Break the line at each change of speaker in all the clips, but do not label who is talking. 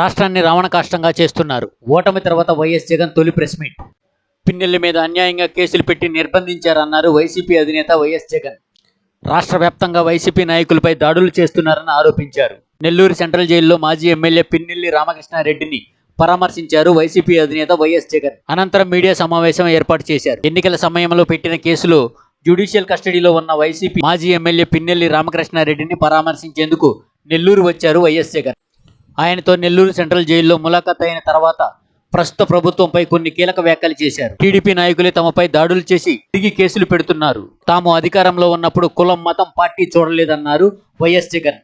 రాష్ట్రాన్ని రావణ కాష్టంగా చేస్తున్నారు. ఓటమి తర్వాత వైఎస్ జగన్ తొలి ప్రెస్ మీట్. పిన్నెల్లి మీద అన్యాయంగా కేసులు పెట్టి నిర్బంధించారన్నారు వైసీపీ అధినేత వైఎస్ జగన్. రాష్ట్ర వ్యాప్తంగా వైసీపీ నాయకులపై దాడులు చేస్తున్నారని ఆరోపించారు. నెల్లూరు సెంట్రల్ జైల్లో మాజీ ఎమ్మెల్యే పిన్నెల్లి రామకృష్ణారెడ్డిని పరామర్శించారు వైసీపీ అధినేత వైఎస్ జగన్. అనంతరం మీడియా సమావేశం ఏర్పాటు చేశారు. ఎన్నికల సమయంలో పెట్టిన కేసులో జ్యుడిషియల్ కస్టడీలో ఉన్న వైసీపీ మాజీ ఎమ్మెల్యే పిన్నెల్లి రామకృష్ణారెడ్డిని పరామర్శించేందుకు నెల్లూరు వచ్చారు వైఎస్ జగన్. ఆయనతో నెల్లూరు సెంట్రల్ జైల్లో ములాఖాత్ అయిన తర్వాత ప్రస్తుత ప్రభుత్వంపై కొన్ని కీలక వ్యాఖ్యలు చేశారు. టీడీపీ నాయకులే తమపై దాడులు చేసి తిరిగి కేసులు పెడుతున్నారు. తాము అధికారంలో ఉన్నప్పుడు కులం మతం పార్టీ చూడలేదన్నారు వైఎస్ జగన్.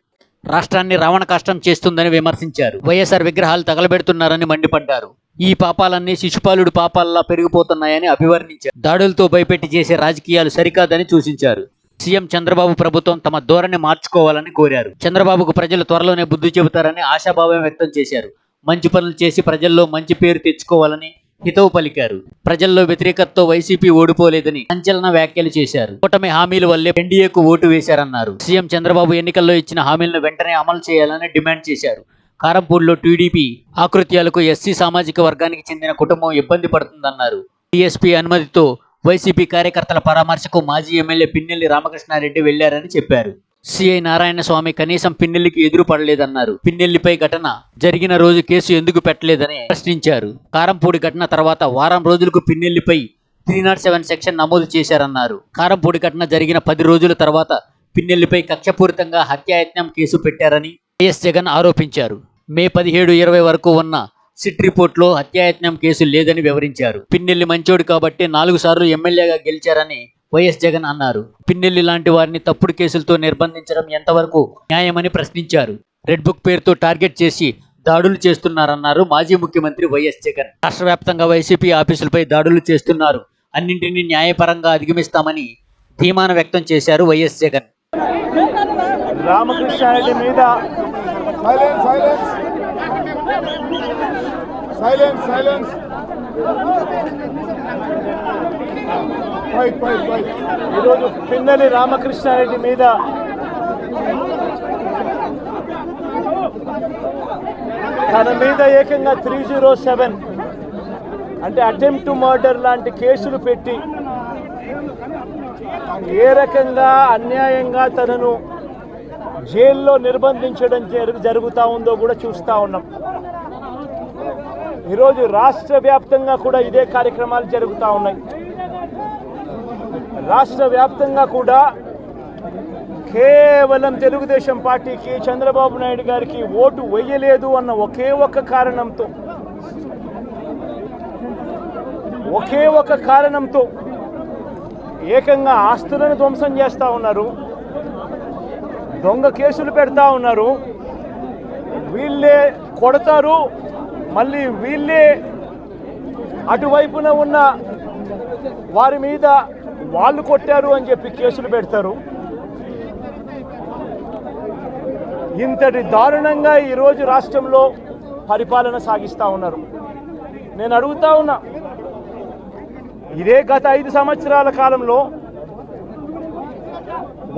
రాష్ట్రాన్ని రావణ కష్టం చేస్తుందని విమర్శించారు. వైఎస్ఆర్ విగ్రహాలు తగలబెడుతున్నారని మండిపడ్డారు. ఈ పాపాలన్నీ శిశుపాలుడు పాపాలలా పెరిగిపోతున్నాయని అభివర్ణించారు. దాడులతో భయపెట్టి చేసే రాజకీయాలు సరికాదని సూచించారు. సీఎం చంద్రబాబు ప్రభుత్వం తమ ధోరణి మార్చుకోవాలని కోరారు. చంద్రబాబుకు ప్రజలు త్వరలోనే బుద్ధి చెబుతారని ఆశాభావం వ్యక్తం చేశారు. మంచి పనులు చేసి ప్రజల్లో మంచి పేరు తెచ్చుకోవాలని హితవు పలికారు. ప్రజల్లో వ్యతిరేకతతో వైసీపీ ఓడిపోలేదని సంచలన వ్యాఖ్యలు చేశారు. కూటమి హామీల వల్లే ఎన్డీఏకు ఓటు వేశారన్నారు. సీఎం చంద్రబాబు ఎన్నికల్లో ఇచ్చిన హామీలను వెంటనే అమలు చేయాలని డిమాండ్ చేశారు. కారంపూడిలో టీడీపీ ఆకృత్యాలకు ఎస్సీ సామాజిక వర్గానికి చెందిన కుటుంబం ఇబ్బంది పడుతుందన్నారు. టీఎస్పీ అనుమతితో వైసీపీ కార్యకర్తల పరామర్శకు మాజీ ఎమ్మెల్యే పిన్నెల్లి రామకృష్ణారెడ్డి వెళ్ళారని చెప్పారు. సిఐ నారాయణ స్వామి కనీసం పిన్నెల్లికి ఎదురు పడలేదన్నారు. పిన్నెల్లిపై ఘటన జరిగిన రోజు కేసు ఎందుకు పెట్టలేదని ప్రశ్నించారు. కారంపూడి ఘటన తర్వాత వారం రోజులకు పిన్నెల్లిపై త్రీ నాట్ సెవెన్ సెక్షన్ నమోదు చేశారన్నారు. కారంపూడి ఘటన జరిగిన పది రోజుల తర్వాత పిన్నెల్లిపై కక్షపూరితంగా హత్యాయత్నం కేసు పెట్టారని వైఎస్ జగన్ ఆరోపించారు. మే పదిహేడు ఇరవై వరకు ఉన్న సిట్ రిపోర్ట్లో హత్యాయత్నం కేసు లేదని వివరించారు. పిన్నెల్లి మంచోడు కాబట్టి నాలుగు సార్లు ఎమ్మెల్యేగా గెలిచారని వైఎస్ జగన్ అన్నారు. పిన్నెల్లి లాంటి వారిని తప్పుడు కేసులతో నిర్బంధించడం ఎంతవరకు న్యాయమని ప్రశ్నించారు. రెడ్ బుక్ పేరుతో టార్గెట్ చేసి దాడులు చేస్తున్నారన్నారు మాజీ ముఖ్యమంత్రి వైఎస్ జగన్. రాష్ట్ర వ్యాప్తంగా వైసీపీ ఆఫీసులపై దాడులు చేస్తున్నారు. అన్నింటినీ న్యాయపరంగా అధిగమిస్తామని ధీమాన వ్యక్తం చేశారు వైఎస్ జగన్.
రామకృష్ణారెడ్డి మీద
silence silence Silence, silence. Quiet,
ఈరోజు పిన్నెలి రామకృష్ణారెడ్డి మీద తన మీద ఏకంగా త్రీ జీరో సెవెన్ అంటే అటెంప్ట్ మర్డర్ లాంటి కేసులు పెట్టి ఏ రకంగా అన్యాయంగా తనను జైల్లో నిర్బంధించడం జరుగు జరుగుతూ ఉందో కూడా చూస్తూ ఉన్నాం ఈరోజు రాష్ట్ర వ్యాప్తంగా కూడా ఇదే కార్యక్రమాలు జరుగుతూ ఉన్నాయి. రాష్ట్ర వ్యాప్తంగా కూడా కేవలం తెలుగుదేశం పార్టీకి చంద్రబాబు నాయుడు గారికి ఓటు వేయలేదు అన్న ఒకే ఒక కారణంతో. ఒకే ఒక కారణంతో ఏకంగా ఆస్తులను ధ్వంసం చేస్తూ ఉన్నారు. దొంగ కేసులు పెడతా ఉన్నారు. వీళ్ళే కొడతారు. మళ్ళీ వీళ్ళే అటువైపున ఉన్న వారి మీద వాళ్ళు కొట్టారు అని చెప్పి కేసులు పెడతారు. ఇంతటి దారుణంగా ఈరోజు రాష్ట్రంలో పరిపాలన సాగిస్తూ ఉన్నారు. నేను అడుగుతా ఉన్నా ఇదే గత ఐదు సంవత్సరాల కాలంలో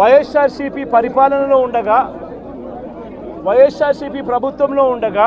వైఎస్ఆర్సీపీ పరిపాలనలో ఉండగా వైఎస్ఆర్సీపీ ప్రభుత్వంలో ఉండగా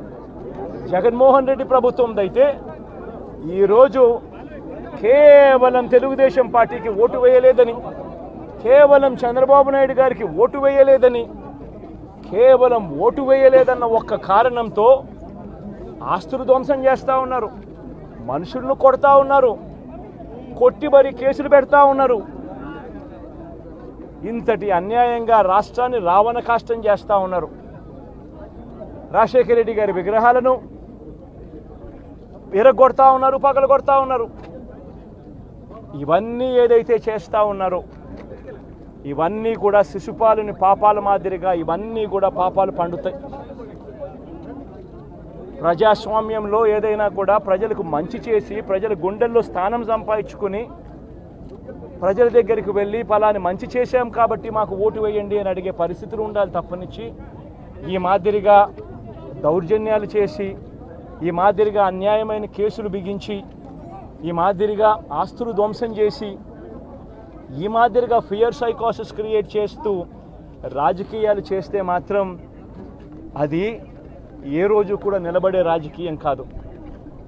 జగన్మోహన్ రెడ్డి ప్రభుత్వందైతే ఈరోజు కేవలం తెలుగుదేశం పార్టీకి ఓటు వేయలేదని కేవలం చంద్రబాబు నాయుడు గారికి ఓటు వేయలేదని కేవలం ఓటు వేయలేదన్న ఒక్క కారణంతో ఆస్తులు ధ్వంసం చేస్తూ ఉన్నారు మనుషులను కొడతా ఉన్నారు కొట్టి మరి కేసులు పెడతా ఉన్నారు. ఇంతటి అన్యాయంగా రాష్ట్రాన్ని రావణ కాష్టం చేస్తూ ఉన్నారు. రాజశేఖర రెడ్డి గారి విగ్రహాలను విరగొడతా ఉన్నారు పగలు కొడతా ఉన్నారు. ఇవన్నీ ఏదైతే చేస్తూ ఉన్నారో ఇవన్నీ కూడా శిశుపాలుని పాపాల మాదిరిగా ఇవన్నీ కూడా పాపాలు పండుతాయి. ప్రజాస్వామ్యంలో ఏదైనా కూడా ప్రజలకు మంచి చేసి ప్రజల గుండెల్లో స్థానం సంపాదించుకుని ప్రజల దగ్గరికి వెళ్ళి ఫలాన్ని మంచి చేశాం కాబట్టి మాకు ఓటు వేయండి అని అడిగే పరిస్థితులు ఉండాలి తప్పనిచ్చి. ఈ మాదిరిగా దౌర్జన్యాలు చేసి ఈ మాదిరిగా అన్యాయమైన కేసులు బిగించి ఈ మాదిరిగా ఆస్తులు ధ్వంసం చేసి ఈ మాదిరిగా ఫియర్ సైకాసిస్ క్రియేట్ చేస్తూ రాజకీయాలు చేస్తే మాత్రం అది ఏ రోజు కూడా నిలబడే రాజకీయం కాదు.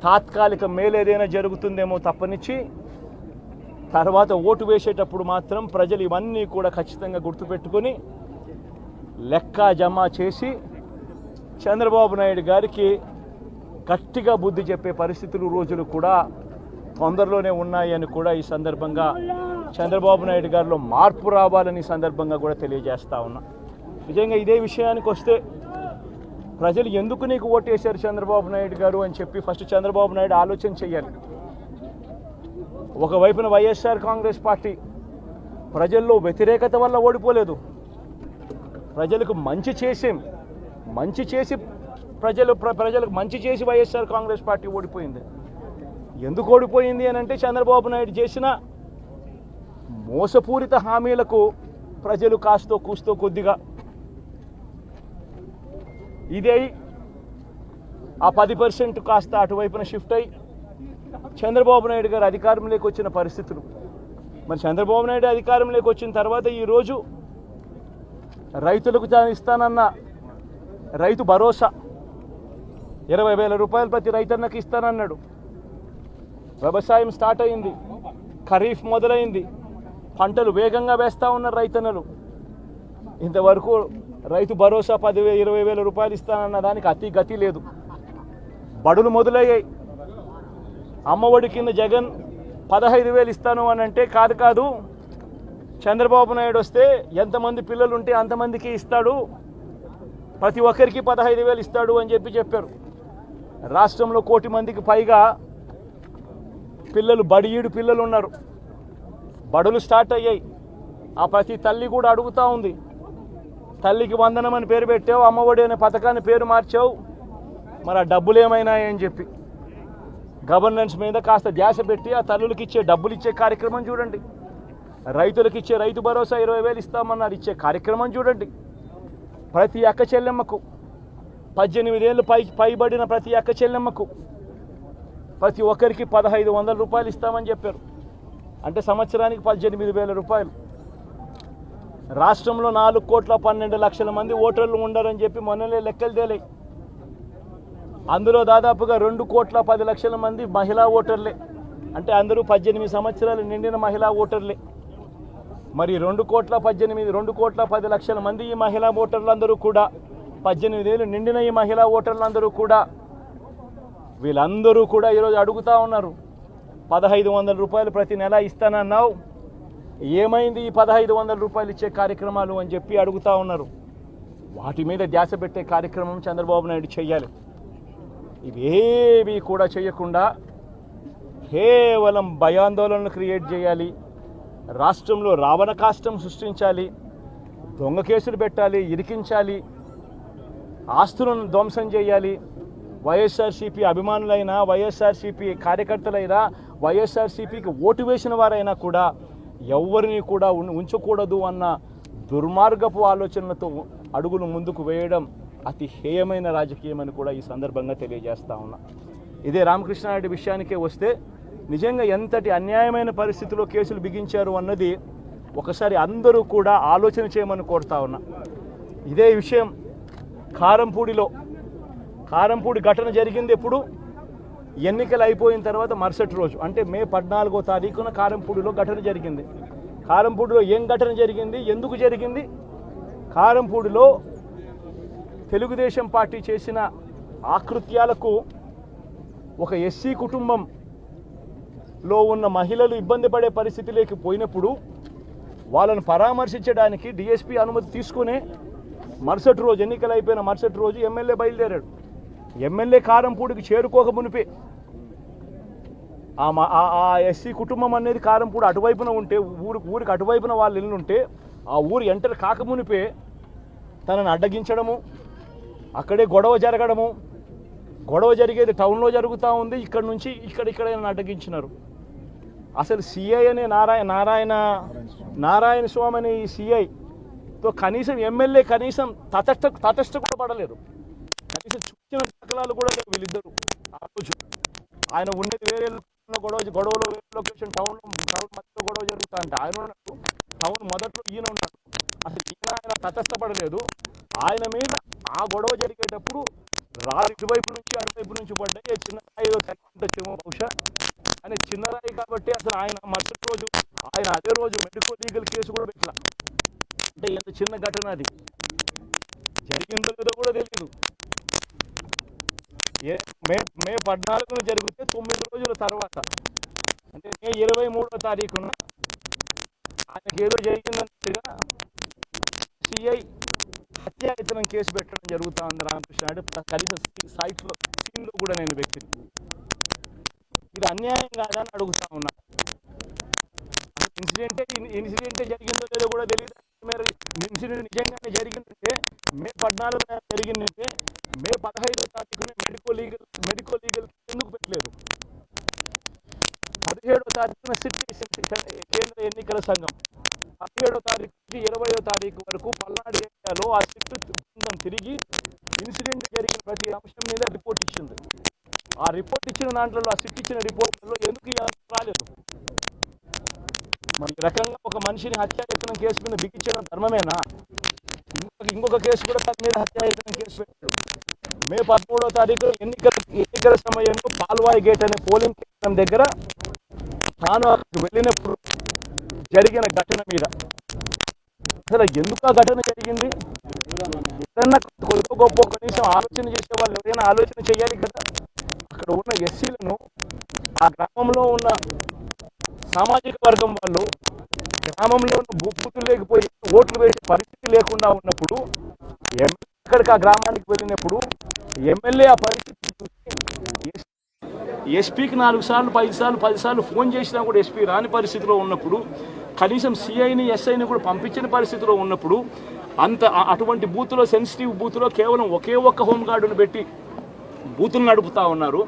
తాత్కాలిక మేలేదైనా జరుగుతుందేమో తప్పనిచ్చి తర్వాత ఓటు వేసేటప్పుడు మాత్రం ప్రజలు ఇవన్నీ కూడా ఖచ్చితంగా గుర్తుపెట్టుకొని లెక్క జమ చేసి చంద్రబాబు నాయుడు గారికి గట్టిగా బుద్ధి చెప్పే పరిస్థితులు రోజులు కూడా తొందరలోనే ఉన్నాయని కూడా ఈ సందర్భంగా చంద్రబాబు నాయుడు గారిలో మార్పు రావాలని సందర్భంగా కూడా తెలియజేస్తా ఉన్నా. నిజంగా ఇదే విషయానికి వస్తే ప్రజలు ఎందుకు నీకు ఓటేశారు చంద్రబాబు నాయుడు గారు అని చెప్పి ఫస్ట్ చంద్రబాబు నాయుడు ఆలోచన చేయాలి. ఒకవైపున వైఎస్ఆర్ కాంగ్రెస్ పార్టీ ప్రజల్లో వ్యతిరేకత వల్ల ఓడిపోలేదు. ప్రజలకు మంచి చేసేం మంచి చేసి ప్రజలు ప్ర- ప్రజలకు మంచి చేసి వైఎస్ఆర్ కాంగ్రెస్ పార్టీ ఓడిపోయింది. ఎందుకు ఓడిపోయింది అని అంటే చంద్రబాబు నాయుడు చేసిన మోసపూరిత హామీలకు ప్రజలు కాస్తో కూస్తో కొద్దిగా ఇదే ఆ పది పర్సెంట్ కాస్త అటువైపున షిఫ్ట్ అయ్యి చంద్రబాబు నాయుడు గారు అధికారంలోకి వచ్చిన పరిస్థితులు. మరి చంద్రబాబు నాయుడు అధికారంలోకి వచ్చిన తర్వాత ఈరోజు రైతులకు తాను ఇస్తానన్న రైతు భరోసా. ఇరవై వేల రూపాయలు ప్రతి రైతన్నకి ఇస్తానన్నాడు. వ్యవసాయం స్టార్ట్ అయింది. ఖరీఫ్ మొదలైంది. పంటలు వేగంగా వేస్తూ ఉన్నారు రైతన్నలు. ఇంతవరకు రైతు భరోసా పదివే ఇరవై వేల రూపాయలు ఇస్తానన్న దానికి అతి గతి లేదు. బడులు మొదలయ్యాయి. అమ్మఒడి కింద జగన్ పదహైదు వేలు ఇస్తాను అని అంటే కాదు కాదు చంద్రబాబు నాయుడు వస్తే ఎంతమంది పిల్లలు ఉంటే అంతమందికి ఇస్తాడు. ప్రతి ఒక్కరికి పదహైదు వేలు ఇస్తాడు అని చెప్పి చెప్పారు. రాష్ట్రంలో కోటి మందికి పైగా పిల్లలు బడియీడు పిల్లలు ఉన్నారు. బడులు స్టార్ట్ అయ్యాయి. ఆ ప్రతి తల్లి కూడా అడుగుతూ ఉంది. తల్లికి వందనం అని పేరు పెట్టావు అమ్మఒడి అనే పథకాన్ని పేరు మార్చావు. మరి ఆ డబ్బులు ఏమైనాయని చెప్పి. గవర్నెన్స్ మీద కాస్త ధ్యాస పెట్టి ఆ తల్లులకి ఇచ్చే డబ్బులు ఇచ్చే కార్యక్రమం చూడండి. రైతులకు ఇచ్చే రైతు భరోసా ఇరవై వేలు ఇస్తామన్నారు. ఇచ్చే కార్యక్రమం చూడండి. ప్రతి అక్క చెల్లెమ్మకు పద్దెనిమిదేళ్ళు పై పైబడిన ప్రతి అక్క చెల్లెమ్మకు ప్రతి ఒక్కరికి పదహైదు వందల రూపాయలు ఇస్తామని చెప్పారు. అంటే సంవత్సరానికి పద్దెనిమిది వేల రూపాయలు. రాష్ట్రంలో నాలుగు కోట్ల పన్నెండు లక్షల మంది ఓటర్లు ఉండరని చెప్పి మొన్ననే లెక్కలు తేలే అందులో దాదాపుగా రెండు కోట్ల పది లక్షల మంది మహిళా ఓటర్లే. అంటే అందరూ పద్దెనిమిది సంవత్సరాలు నిండిన మహిళా ఓటర్లే. మరి రెండు కోట్ల పద్దెనిమిది రెండు కోట్ల పది లక్షల మంది ఈ మహిళా ఓటర్లందరూ కూడా పద్దెనిమిది ఏళ్ళు నిండిన ఈ మహిళా ఓటర్లందరూ కూడా వీళ్ళందరూ కూడా ఈరోజు అడుగుతా ఉన్నారు. పదహైదు వందల రూపాయలు ప్రతి నెల ఇస్తానన్నావు. ఏమైంది ఈ పదహైదు వందల రూపాయలు ఇచ్చే కార్యక్రమాలు అని చెప్పి అడుగుతా ఉన్నారు. వాటి మీద ధ్యాస పెట్టే కార్యక్రమం చంద్రబాబు నాయుడు చేయాలి ఇవేవి కూడా చేయకుండా కేవలం భయాందోళనలు క్రియేట్ చేయాలి. రాష్ట్రంలో రావణ కాష్టం సృష్టించాలి దొంగ కేసులు పెట్టాలి ఇరికించాలి ఆస్తులను ధ్వంసం చేయాలి వైఎస్ఆర్సీపీ అభిమానులైనా వైఎస్ఆర్సీపీ కార్యకర్తలైనా వైఎస్ఆర్సీపీకి ఓటు వేసిన వారైనా కూడా ఎవరిని కూడా ఉంచకూడదు అన్న దుర్మార్గపు ఆలోచనలతో అడుగులు ముందుకు వేయడం అతి హేయమైన రాజకీయం అని కూడా ఈ సందర్భంగా తెలియజేస్తా ఉన్నా. ఇదే రామకృష్ణారెడ్డి విషయానికే వస్తే నిజంగా ఎంతటి అన్యాయమైన పరిస్థితిలో కేసులు బిగించారు అన్నది ఒకసారి అందరూ కూడా ఆలోచన చేయమని కోరుతా ఉన్నా. ఇదే విషయం కారంపూడిలో. కారంపూడి ఘటన జరిగింది ఎప్పుడు? ఎన్నికలు అయిపోయిన తర్వాత మరుసటి రోజు. అంటే మే పద్నాలుగో తారీఖున కారంపూడిలో ఘటన జరిగింది. కారంపూడిలో ఏం ఘటన జరిగింది? ఎందుకు జరిగింది? కారంపూడిలో తెలుగుదేశం పార్టీ చేసిన ఆకృత్యాలకు ఒక ఎస్సీ కుటుంబం లో ఉన్న మహిళలు ఇబ్బంది పడే పరిస్థితిలోకి పోయినప్పుడు వాళ్ళను పరామర్శించడానికి డిఎస్పీ అనుమతి తీసుకునే మరుసటి రోజు ఎన్నికలు అయిపోయిన మరుసటి రోజు ఎమ్మెల్యే బయలుదేరాడు. ఎమ్మెల్యే కారంపూడికి చేరుకోక మునిపే. ఆ ఆ- ఆ ఎస్సీ కుటుంబం అనేది కారంపూడి అటువైపున ఉంటే ఊరు ఊరికి అటువైపున వాళ్ళు ఇల్లు ఉంటే ఆ ఊరు ఎంటర్ కాకమునిపే తనని అడ్డగించడము అక్కడే గొడవ జరగడము. గొడవ జరిగేది టౌన్లో జరుగుతూ ఉంది. ఇక్కడ నుంచి ఇక్కడ ఇక్కడ అడ్డగించినారు. అసలు సిఐ అనే నారాయణ నారాయణ నారాయణ స్వామి అనే ఈ సిఐతో కనీసం ఎమ్మెల్యే కనీసం తటస్థ తటస్థ కూడా పడలేదు కనీసం చూసిన దాఖలాలు కూడా లేవు వీళ్ళిద్దరు. ఆ రోజు ఆయన ఉన్నది వేరే గొడవ గొడవలో వేరే లొకేషన్ టౌన్ టౌన్ మధ్యలో గొడవ జరుగుతా అంటే ఆయన ఉన్నాడు. టౌన్ మొదట్లో ఈయన ఉన్నాడు. అసలు ఈయన ఆయన తటస్థపడలేదు ఆయన మీద ఆ గొడవ జరిగేటప్పుడు రాళ్ళు ఇటువైపు నుంచి అటువైపు నుంచి పడ్డాయి. ఏ చిన్న రాయిలో ఏదో బహుశా. అని చిన్న రాయి కాబట్టి అసలు ఆయన మరుసటి రోజు ఆయన అదే రోజు మెడికల్ లీగల్ కేసు కూడా పెట్టలా అంటే ఎంత చిన్న ఘటన అది. జరిగిందో లేదో కూడా తెలియదు ఏ మే మే పద్నాలుగున జరిగితే తొమ్మిది రోజుల తర్వాత అంటే మే ఇరవై మూడో తారీఖున ఆయనకి ఏదో జరిగిందన్నట్టుగా సిఐ కేసు పెట్టడం జరుగుతూ ఉంది రామకృష్ణ అంటే ప్ర- కనీసం సైట్లో సీన్లో కూడా నేను వ్యక్తిని ఇది అన్యాయం కాదని అడుగుతా ఉన్నా. ఇన్సిడెంటే ఇన్సిడెంటే జరిగిందో లేదో కూడా తెలియదు మరి ఇన్సిడెంట్ నిజంగానే జరిగిందంటే మే పద్నాలుగున జరిగిందంటే మే పదహైదో తారీఖున మెడికో లీగల్ మెడికో లీగల్ ఎందుకు పెట్టలేదు పదిహేడో తారీఖున సిట్ కేంద్ర ఎన్నికల సంఘం పదిహేడో తారీఖు నుంచి ఇరవయో తారీఖు వరకు పల్నాడు ఏరియాలో ఆ సిట్ బృందం తిరిగి ఇన్సిడెంట్ జరిగిన ప్రతి అంశం మీద రిపోర్ట్ ఇచ్చింది. ఆ రిపోర్ట్ ఇచ్చిన దాంట్లో ఆ సిట్ ఇచ్చిన రిపోర్ట్లో ఎందుకు రాలేదు? మరి రకంగా ఒక మనిషిని హత్యాయత్నం కేసు మీద బిగించడం ధర్మమేనా? ఇంకొక ఇంకొక కేసు కూడా తన మీద హత్యాయత్నం కేసు పెట్టాడు. మే పదమూడో తారీఖు ఎన్నికల ఎన్నికల సమయంలో పాల్వాయి గేట్ అనే పోలింగ్ కేంద్రం దగ్గర తాను అక్కడికి వెళ్ళినప్పుడు జరిగిన ఘటన మీద. అసలు ఎందుకు ఆ ఘటన జరిగింది? ఏదన్నా కొద్ది గొప్ప కనీసం ఆలోచన చేసే వాళ్ళు ఎవరైనా ఆలోచన చేయాలి కదా? అక్కడ ఉన్న ఎస్సీలను ఆ గ్రామంలో ఉన్న సామాజిక వర్గం వాళ్ళు గ్రామంలో ఉన్న బూతులు లేకపోయి ఓట్లు వేసే పరిస్థితి లేకుండా ఉన్నప్పుడు ఎక్కడికి ఆ గ్రామానికి వెళ్ళినప్పుడు ఎమ్మెల్యే ఆ పరిస్థితి చూసి ఎస్పీకి నాలుగు సార్లు ఐదు సార్లు పది సార్లు ఫోన్ చేసినా కూడా ఎస్పీ రాని పరిస్థితిలో ఉన్నప్పుడు కనీసం సిఐని ఎస్ఐని కూడా పంపించిన పరిస్థితిలో ఉన్నప్పుడు అంత అటువంటి బూత్లో సెన్సిటివ్ బూత్లో కేవలం ఒకే ఒక్క హోంగార్డును పెట్టి బూతులు నడుపుతా ఉన్నారు.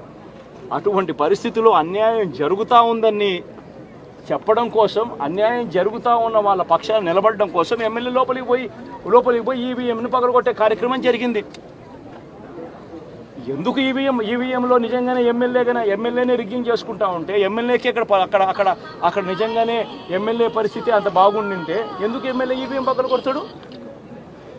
అటువంటి పరిస్థితిలో అన్యాయం జరుగుతూ ఉందని చెప్పడం కోసం అన్యాయం జరుగుతూ ఉన్న వాళ్ళ పక్షాన నిలబడడం కోసం ఎమ్మెల్యే లోపలికి పోయి లోపలికి పోయి ఈవీఎంను పగలగొట్టే కార్యక్రమం జరిగింది. ఎందుకు ఈవీఎం ఈవీఎంలో నిజంగానే ఎమ్మెల్యేగానే ఎమ్మెల్యేనే రిగ్గింగ్ చేసుకుంటా ఉంటే ఎమ్మెల్యేకి అక్కడ అక్కడ అక్కడ అక్కడ నిజంగానే ఎమ్మెల్యే పరిస్థితి అంత బాగుండింటే ఎందుకు ఎమ్మెల్యే ఈవీఎం పక్కన కొడతాడు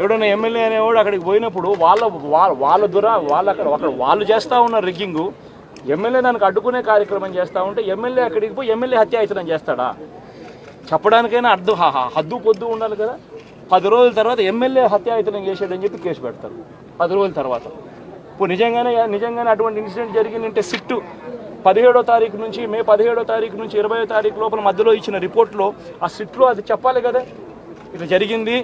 ఎవడైనా ఎమ్మెల్యే అనేవాడు అక్కడికి పోయినప్పుడు వాళ్ళ వాళ్ళ వాళ్ళ దుర వాళ్ళు అక్కడ అక్కడ వాళ్ళు చేస్తూ ఉన్న రిగ్గింగు ఎమ్మెల్యే దానికి అడ్డుకునే కార్యక్రమం చేస్తూ ఉంటే ఎమ్మెల్యే అక్కడికి పోయి ఎమ్మెల్యే హత్యాయతనం చేస్తాడా? చెప్పడానికైనా అడ్డు హద్దు పొద్దు ఉండాలి కదా. పది రోజుల తర్వాత ఎమ్మెల్యే హత్యాయతనం చేశాడని చెప్పి కేసు పెడతారు. పది రోజుల తర్వాత. ఇప్పుడు నిజంగానే నిజంగానే అటువంటి ఇన్సిడెంట్ జరిగిందంటే సిట్టు. పదిహేడో తారీఖు నుంచి మే పదిహేడో తారీఖు నుంచి ఇరవై తారీఖు లోపల మధ్యలో ఇచ్చిన రిపోర్ట్లో ఆ సిట్లో అది చెప్పాలి కదా. ఇది జరిగింది.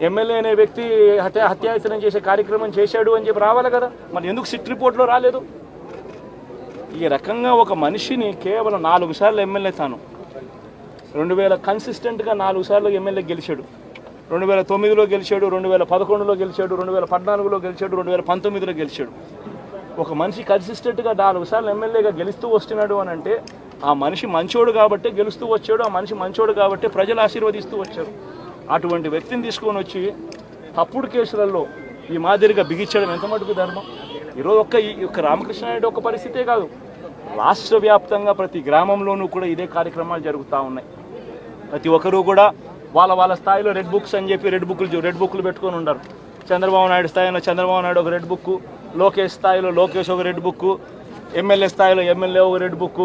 ఎమ్మెల్యే అనే వ్యక్తి హత్య హత్యాయతనం చేసే కార్యక్రమం చేశాడు అని చెప్పి రావాలి కదా. మరి ఎందుకు సిట్ రిపోర్ట్లో రాలేదు? ఈ రకంగా ఒక మనిషిని కేవలం నాలుగు సార్లు ఎమ్మెల్యే తాను. రెండు వేల కన్సిస్టెంట్గా నాలుగు సార్లు ఎమ్మెల్యే గెలిచాడు. రెండు వేల తొమ్మిదిలో గెలిచాడు రెండు వేల పదకొండులో గెలిచాడు రెండు వేల పద్నాలుగులో గెలిచాడు రెండు వేల పంతొమ్మిదిలో గెలిచాడు. ఒక మనిషి కన్సిస్టెంట్గా నాలుగు సార్లు ఎమ్మెల్యేగా గెలుస్తూ వస్తున్నాడు అని అంటే ఆ మనిషి మంచోడు కాబట్టి గెలుస్తూ వచ్చాడు ఆ మనిషి మంచోడు కాబట్టి ప్రజలు ఆశీర్వదిస్తూ వచ్చారు. అటువంటి వ్యక్తిని తీసుకొని వచ్చి తప్పుడు కేసులలో ఈ మాదిరిగా బిగించడం ఎంత మటుకు ధర్మం? ఈరోజు ఒక్క ఈ యొక్క రామకృష్ణ నాయుడు ఒక పరిస్థితే కాదు. రాష్ట్ర వ్యాప్తంగా ప్రతి గ్రామంలోనూ కూడా ఇదే కార్యక్రమాలు జరుగుతూ ఉన్నాయి. ప్రతి ఒక్కరూ కూడా వాళ్ళ వాళ్ళ స్థాయిలో రెడ్ బుక్స్ అని చెప్పి రెడ్ బుక్లు రెడ్ బుక్లు పెట్టుకొని ఉండరు. చంద్రబాబు నాయుడు స్థాయిలో చంద్రబాబు నాయుడు ఒక రెడ్ బుక్ లోకేష్ స్థాయిలో లోకేష్ ఒక రెడ్ బుక్ ఎమ్మెల్యే స్థాయిలో ఎమ్మెల్యే ఒక రెడ్ బుక్